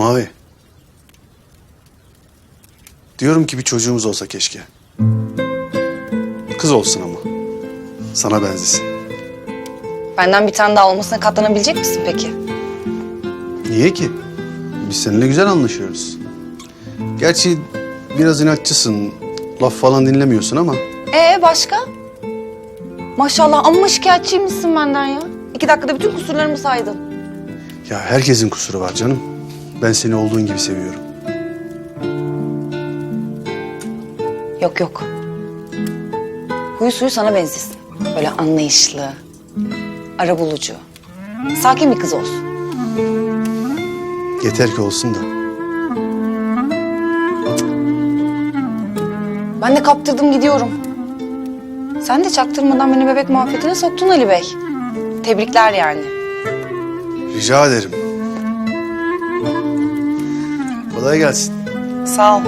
Mavi. Diyorum ki bir çocuğumuz olsa keşke. Kız olsun ama. Sana benzesin. Benden bir tane daha olmasına katlanabilecek misin peki? Niye ki? Biz seninle güzel anlaşıyoruz. Gerçi biraz inatçısın. Laf falan dinlemiyorsun ama Ee başka? Maşallah amma şikayetçiymişsin benden ya. İki dakikada bütün kusurlarımı saydın. ya herkesin kusuru var canım. Ben seni olduğun gibi seviyorum. Yok yok. Huyu suyu sana benzesin. Böyle anlayışlı, arabulucu, sakin bir kız olsun. Yeter ki olsun da. Ben de kaptırdım gidiyorum. Sen de çaktırmadan beni bebek muhabbetine soktun Ali Bey. Tebrikler yani. Rica ederim. Kolay gelsin. Sağ ol.